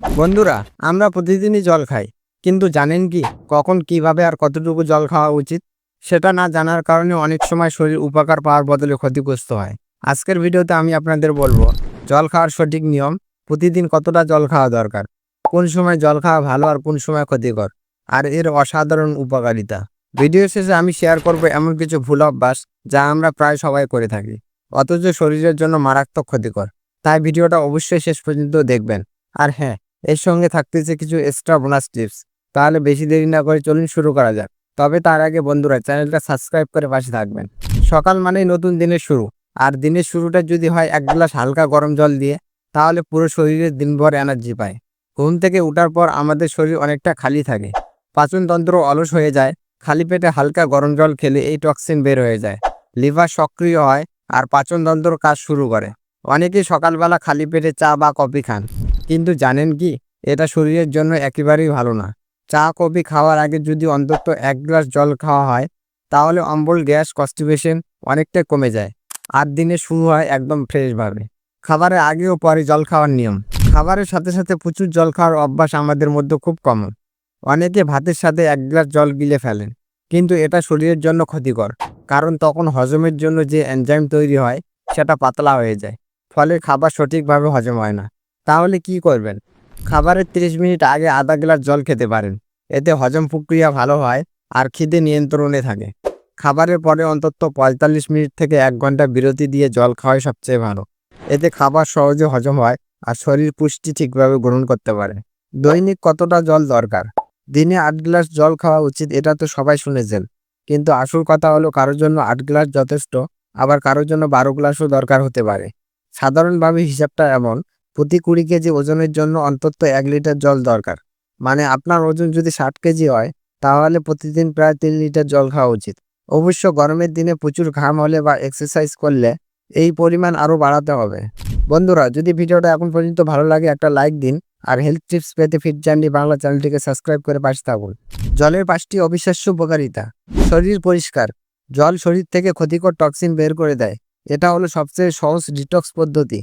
বন্ধুরা, আমরা প্রতিদিনই জল খাই, কিন্তু জানেন কি কখন কীভাবে আর কতটুকু জল খাওয়া উচিত? সেটা না জানার কারণে অনেক সময় শরীর উপকার পাওয়ার বদলে ক্ষতিগ্রস্ত হয়। আজকের ভিডিওতে আমি আপনাদের বলব, জল খাওয়ার সঠিক নিয়ম, প্রতিদিন কতটা জল খাওয়া দরকার? কোন সময় জল খাওয়া ভালো আর কোন সময় ক্ষতিকর? আর এর অসাধারণ উপকারিতা। ভিডিও শেষে আমি শেয়ার করব এমন কিছু ভুল অভ্যাস যা আমরা প্রায় সবাই করে থাকি, অথচ শরীরের জন্য মারাত্মক ক্ষতিকর। তাই ভিডিওটা অবশ্যই শেষ পর্যন্ত দেখবেন। আর হ্যাঁ এর সঙ্গে থাকতেছে কিছু এক্সট্রা বোনাস টিপস তাহলে বেশি দেরি না করে চলুন শুরু করা যাক। তবে তার আগে বন্ধুরা, চ্যানেলটা সাবস্ক্রাইব করে পাশে থাকবেন। সকাল মানেই নতুন দিনের শুরু। আর দিনের শুরুটা যদি হয় এক গ্লাস হালকা গরম জল দিয়ে, তাহলে পুরো শরীরে দিনভর এনার্জি পায়। ঘুম থেকে ওঠার পর আমাদের শরীর অনেকটা খালি থাকে। পাচনতন্ত্র অলস হয়ে যায়। খালি পেটে হালকা গরম জল খেলে এই টক্সিন বের হয়ে যায়। লিভার সক্রিয় হয় আর পাচনতন্ত্র কাজ শুরু করে। অনেকেই সকালবেলা খালি পেটে চা বা কফি খান। কিন্তু জানেন কি? এটা শরীরের জন্য একেবারেই ভালো না। চা, কফি খাওয়ার আগে যদি অন্তত এক গ্লাস জল খাওয়া হয়, তাহলে অম্বল, গ্যাস কনস্টিপেশন অনেকটা কমে যায়। আর দিনে শুরু হয় একদম ফ্রেশভাবে। খাবারের আগে ও পরে জল খাওয়ার নিয়ম। খাবারের সাথে সাথে প্রচুর জল খাওয়ার অভ্যাস আমাদের মধ্যে খুব কমন অনেকে ভাতের সাথে এক গ্লাস জল গিলে ফেলেন। কিন্তু এটা শরীরের জন্য ক্ষতিকর। কারণ তখন হজমের জন্য যে এনজাইম তৈরি হয়, সেটা পাতলা হয়ে যায়। ফলে খাবার সঠিকভাবে হজম হয় না। তাহলে কি করবেন? খাবারের 30 মিনিট আগে আধা গ্লাস জল খেতে পারেন। এতে হজম প্রক্রিয়া ভালো হয় আর খিদে নিয়ন্ত্রণে থাকে। খাবারের পরে অন্তত পঁয়তাল্লিশ মিনিট থেকে এক ঘণ্টা বিরতি দিয়ে জল খাওয়াই সবচেয়ে ভালো। এতে খাবার সহজে হজম হয় আর শরীর পুষ্টি ঠিকভাবে গ্রহণ করতে পারে। দৈনিক কতটা জল দরকার? দিনে আট গ্লাস জল খাওয়া উচিত, এটা তো সবাই শুনেছেন। কিন্তু আসল কথা হলো কারোর জন্য আট গ্লাস যথেষ্ট, আবার কারোর জন্য বারো গ্লাসও দরকার হতে পারে। সাধারণভাবে হিসাবটা এমন, প্রতি কুড়ি কেজি ওজনের জন্য অন্তত এক লিটার জল দরকার। মানে আপনার ওজন যদি ষাট কেজি হয়, তাহলে প্রতিদিন প্রায় তিন লিটার জল খাওয়া উচিত। অবশ্য গরমের দিনে প্রচুর ঘাম হলে বা এক্সারসাইজ করলে এই পরিমাণ আরও বাড়াতে হবে। বন্ধুরা, যদি ভিডিওটা এখন পর্যন্ত ভালো লাগে, একটা লাইক দিন আর হেলথ টিপস পেতে ফিট জার্নি বাংলা চ্যানেলটিকে সাবস্ক্রাইব করে পাশে থাকুন। জলের পাঁচটি অবিশ্বাস্য উপকারিতা। শরীর পরিষ্কার। জল শরীর থেকে ক্ষতিকর টক্সিন বের করে দেয়। এটা হলো সবচেয়ে সহজ ডিটক্স পদ্ধতি।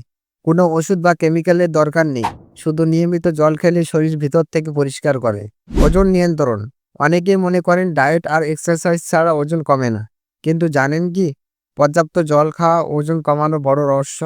কোনো ওষুধ বা কেমিক্যালের দরকার নেই, শুধু নিয়মিত জল খেলে শরীর ভিতর থেকে পরিষ্কার করে। ওজন নিয়ন্ত্রণ। অনেকেই মনে করেন ডায়েট আর এক্সারসাইজ ছাড়া ওজন কমে না। কিন্তু জানেন কি? পর্যাপ্ত জল খাওয়া, ওজন কমানো বড় রহস্য।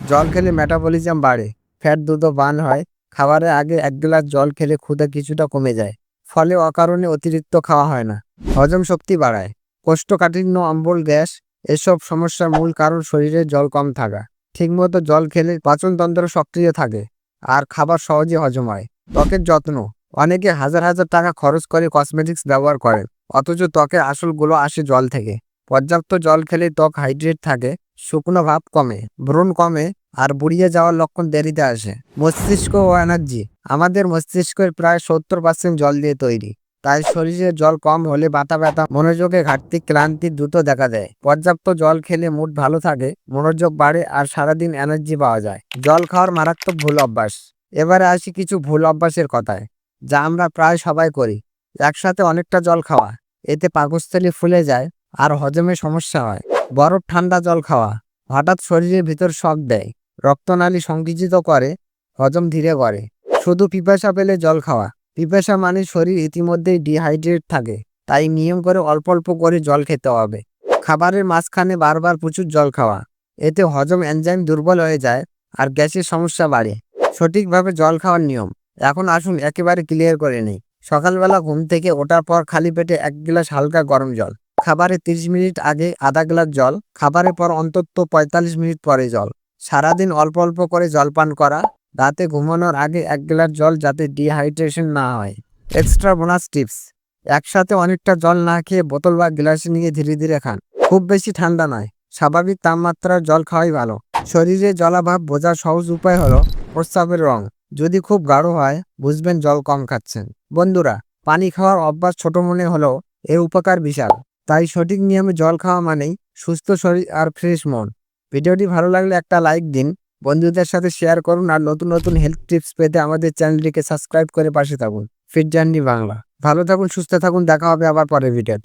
জল খেলে মেটাবলিজম বাড়ে। ফ্যাট দ্রুত বান হয়। খাবারের আগে এক গ্লাস জল খেলে ক্ষুধা কিছুটা কমে যায়। ফলে অকারণে অতিরিক্ত খাওয়া হয় না। হজম শক্তি বাড়ায়। কোষ্ঠকাঠিন্য, অম্বল, গ্যাস এসব সমস্যার মূল কারণ শরীরে জল কম থাকা। ঠিকমতো জল খেলে পাচনতন্ত্র সক্রিয় থাকে আর খাবার সহজে হজম হয় ত্বকের যত্ন। অনেকে হাজার হাজার টাকা খরচ করে কসমেটিক্স ব্যবহার করেন, অথচ ত্বকের আসলগুলো আসে জল থেকে। পর্যাপ্ত জল খেলে ত্বক হাইড্রেট থাকে, শুকনো ভাব কমে, ব্রণ কমে আর বুড়িয়ে যাওয়ার লক্ষণ দেরিতে আসে। মস্তিষ্ক ও এনার্জি। আমাদের মস্তিষ্কের প্রায় সত্তর পার্সেন্ট জল দিয়ে তৈরি। তাই শরীরে জল কম হলে বাতা ব্যথা, মনোযোগে ঘাটতি, ক্লান্তি দ্রুত দেখা দেয়। পর্যাপ্ত জল খেলে মুড ভালো থাকে, মনোযোগ বাড়ে আর সারাদিন এনার্জি পাওয়া যায়। জল খাওয়ার মারাত্মক ভুল অভ্যাস। এবারে আসি কিছু ভুল অভ্যাসের কথায়, যা আমরা প্রায় সবাই করি। একসাথে অনেকটা জল খাওয়া, এতে পাকস্থলী ফুলে যায় আর হজমে সমস্যা হয়। বরফ ঠান্ডা জল খাওয়া, হঠাৎ শরীরের ভিতর শক দেয়। রক্তনালী সংকুচিত করে, হজম ধীরে করে। শুধু পিপাসা পেলে জল খাওয়া পিপাসা মানে শরীর ইতিমধ্যেই ডিহাইড্রেট থাকে, তাই নিয়ম করে অল্প অল্প করে জল খেতে হবে। খাবারের মাঝখানে বারবার প্রচুর জল খাওয়া, এতে হজম এনজাইম দুর্বল হয়ে যায় আর গ্যাসের সমস্যা বাড়ে। সঠিকভাবে জল খাওয়ার নিয়ম, এখন আসুন একেবারে ক্লিয়ার করে নেই। সকালবেলা ঘুম থেকে ওঠার পর খালি পেটে এক গ্লাস হালকা গরম জল খাবারে তিরিশ মিনিট আগে আধা গ্লাস জল, খাবারের পর অন্তত পঁয়তাল্লিশ মিনিট পরে জল। সারাদিন অল্প অল্প করে জল পান করা রাতে ঘুমানোর আগে এক গ্লাস জল যাতে ডিহাইড্রেশন না হয়। এক্সট্রা বোনাস টিপস একসাথে অনেকটা জল না খেয়ে বোতল বা গ্লাসে নিয়ে ধীরে ধীরে খান। খুব বেশি ঠান্ডা নয়। স্বাভাবিক তাপমাত্রার জল খাওয়াই ভালো। শরীরে জলাভাব বোঝার সহজ উপায় হলো প্রস্রাবের রং। যদি খুব গাঢ় হয়, বুঝবেন জল কম খাচ্ছেন। বন্ধুরা, পানি খাওয়ার অভ্যাস ছোট মনে হলেও এর উপকার বিশাল। তাই সঠিক নিয়মে জল খাওয়া মানেই সুস্থ শরীর আর ফ্রেশ মন। ভিডিওটি ভালো লাগলে একটা লাইক দিন। বন্ধুদের সাথে শেয়ার করুন আর নতুন নতুন হেলথ টিপস পেতে আমাদের চ্যানেলটিকে সাবস্ক্রাইব করে পাশে থাকুন। ফিট জার্নি বাংলা ভালো থাকুন, সুস্থ থাকুন, দেখা হবে আবার পরের ভিডিওতে